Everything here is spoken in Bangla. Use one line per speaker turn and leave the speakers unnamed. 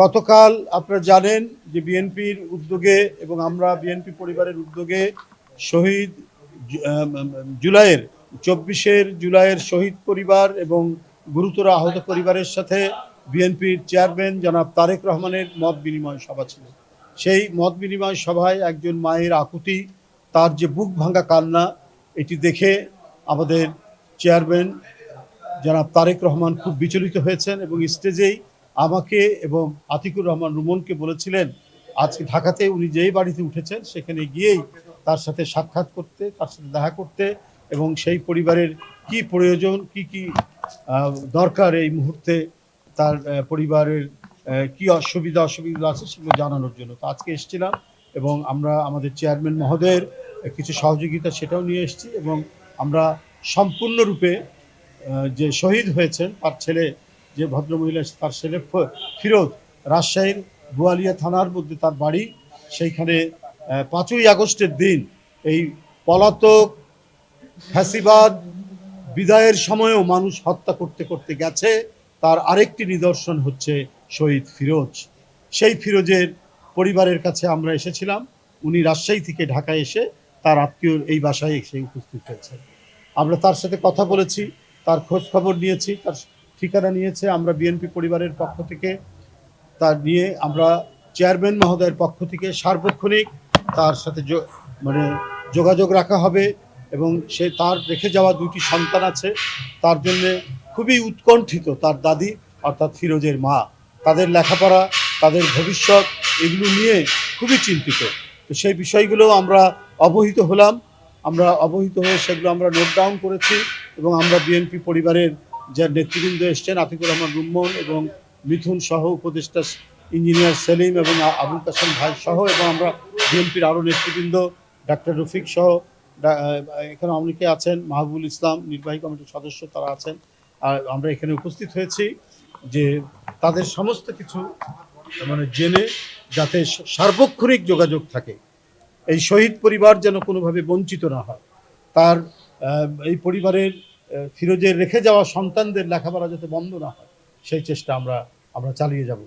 গতকাল আপনারা জানেন যে বিএনপির উদ্যোগে এবং আমরা বিএনপি পরিবারের উদ্যোগে শহীদ জুলাইয়ের, চব্বিশের জুলাইয়ের শহীদ পরিবার এবং গুরুতর আহত পরিবারের সাথে বিএনপির চেয়ারম্যান জনাব তারেক রহমানের মত বিনিময় সভা ছিল। সেই মত বিনিময় সভায় একজন মায়ের আকুতি, তার যে বুক ভাঙা কান্না, এটি দেখে আমাদের চেয়ারম্যান জনাব তারেক রহমান খুব বিচলিত হয়েছেন এবং স্টেজেই আমাকে এবং আতিকুর রহমান রুমনকে বলেছিলেন, আজকে ঢাকাতে উনি যেই বাড়িতে উঠেছেন সেখানে গিয়েই তার সাথে সাক্ষাৎ করতে, তার সাথে দেখা করতে এবং সেই পরিবারের কি প্রয়োজন, কি কি দরকার এই মুহূর্তে তার পরিবারের কি অসুবিধা অসুবিধা আছে সেগুলো জানানোর জন্য। তো আজকে এসেছিলাম এবং আমরা আমাদের চেয়ারম্যান মহোদয়ের কিছু সহযোগিতা সেটাও নিয়ে এসেছি এবং আমরা সম্পূর্ণরূপে যে শহীদ হয়েছেন, তার ছেলে যে ভদ্রমহিলা তার ছেলে ফিরোজ, রাজশাহীর বোয়ালিয়া থানার মধ্যে তার বাড়ি, সেইখানে পাঁচই আগস্টের দিন এই পলাতক ফ্যাসিবাদ বিদায়ের সময়েও মানুষ হত্যা করতে করতে গেছে। তার আরেকটি নিদর্শন হচ্ছে শহীদ ফিরোজ। সেই ফিরোজের পরিবারের কাছে আমরা এসেছিলাম। উনি রাজশাহী থেকে ঢাকায় এসে তার আত্মীয় এই বাসায় এসে উপস্থিত হয়েছে আমরা তার সাথে কথা বলেছি, তার খোঁজ খবর নিয়েছি, তার ঠিকানা নিয়েছে আমরা বিএনপি পরিবারের পক্ষ থেকে। তার নিয়ে আমরা চেয়ারম্যান মহোদয়ের পক্ষ থেকে সার্বক্ষণিক তার সাথে মানে যোগাযোগ রাখা হবে এবং সে তার রেখে যাওয়া দুটি সন্তান আছে। তার জন্য খুবই উৎকণ্ঠিত তার দাদি, অর্থাৎ ফিরোজের মা। তাদের লেখাপড়া, তাদের ভবিষ্যৎ এগুলো নিয়ে খুবই চিন্তিত। তো সেই বিষয়গুলো আমরা অবহিত হলাম। আমরা অবহিত হয়ে সেগুলো আমরা নোট ডাউন করেছি এবং আমরা বিএনপি পরিবারের যে নেতৃবৃন্দ এসছেন আতিকুর রহমান রুম্মন এবং মিথুন সহ উপদেষ্টা ইঞ্জিনিয়ার সেলিম এবং আবুল কাসেম ভাই সহ এবং আমরা বিএনপির আরও নেতৃবৃন্দ ডাক্তার রফিক সহ এখানে অনেকে আছেন মাহবুল ইসলাম, নির্বাহী কমিটির সদস্য তারা আছেন। আর আমরা এখানে উপস্থিত হয়েছি যে তাদের সমস্ত কিছু মানে জেনে যাতে সার্বক্ষণিক যোগাযোগ থাকে। এই শহীদ পরিবার যেন কোনোভাবে বঞ্চিত না হয়। তার এই পরিবারের ফিরোজের রেখে যাওয়া সন্তানদের লেখাপড়া যাতে বন্ধ না হয়, সেই চেষ্টা আমরা আমরা চালিয়ে যাব।